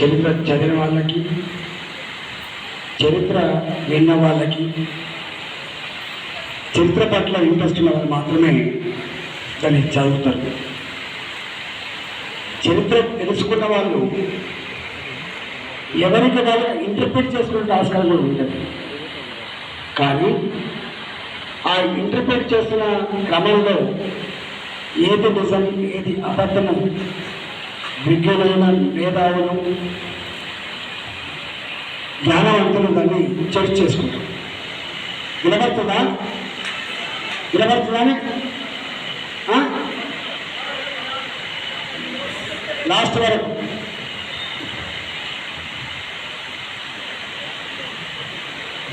చరిత్ర చదివిన వాళ్ళకి చరిత్ర విన్న వాళ్ళకి చరిత్ర పట్ల ఇంట్రెస్ట్ ఉన్న వాళ్ళు మాత్రమే దాన్ని చదువుతారు. చరిత్ర తెలుసుకున్న వాళ్ళు ఎవరికి వాళ్ళు ఇంటర్ప్రిట్ చేసుకునే ఆస్కారం కూడా ఉంటుంది. కానీ ఆ ఇంటర్ప్రిట్ చేస్తున్న క్రమంలో ఏది నిజం ఏది అబద్ధము విజ్ఞులైన మేధావులు జ్ఞానవంతులు దాన్ని చర్చ చేసుకుంటారు వినబడుతుందా? వినబడుతుందా? లాస్ట్ వరకు.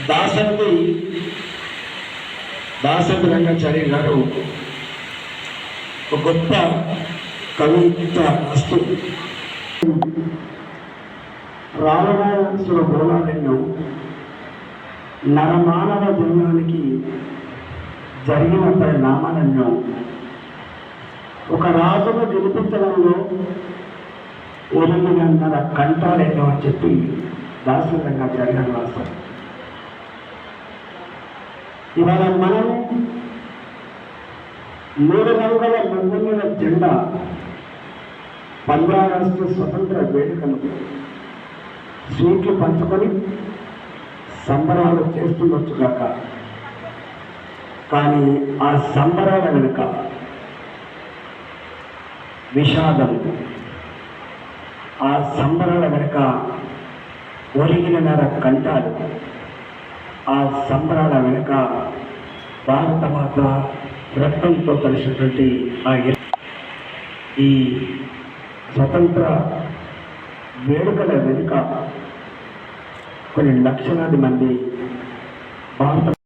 దాసరథి దాసరథి రంగాచారి గారు ఒక గొప్ప కవిత అస్తు రావణాసుల బోలాలను నరమానవ జన్మానికి జరిగిన పరిణామాలను ఒక రాజును గెలిపించడంలో ఎనిమిదిన్నర కంటాలేదో అని చెప్పి దాసరంగా జరిగిన రాస్తారు ఇవాళ మనం మూడు వందల మంది జెండా పంద్రా రాష్ట్ర స్వతంత్ర వేడుకలు. సీట్లు పంచుకొని సంబరాలు చేస్తుండొచ్చు కాక. కానీ ఆ సంబరాల వెనుక విషాదం. ఆ సంబరాల వెనుక ఒరిగిన నర కంటాలు ఆ సంబరాల వెనుక భారత మాత రక్తంతో కలిసినటువంటి ఆ ఈ స్వతంత్ర వేడుకల వెనుక కొన్ని లక్షలాది మంది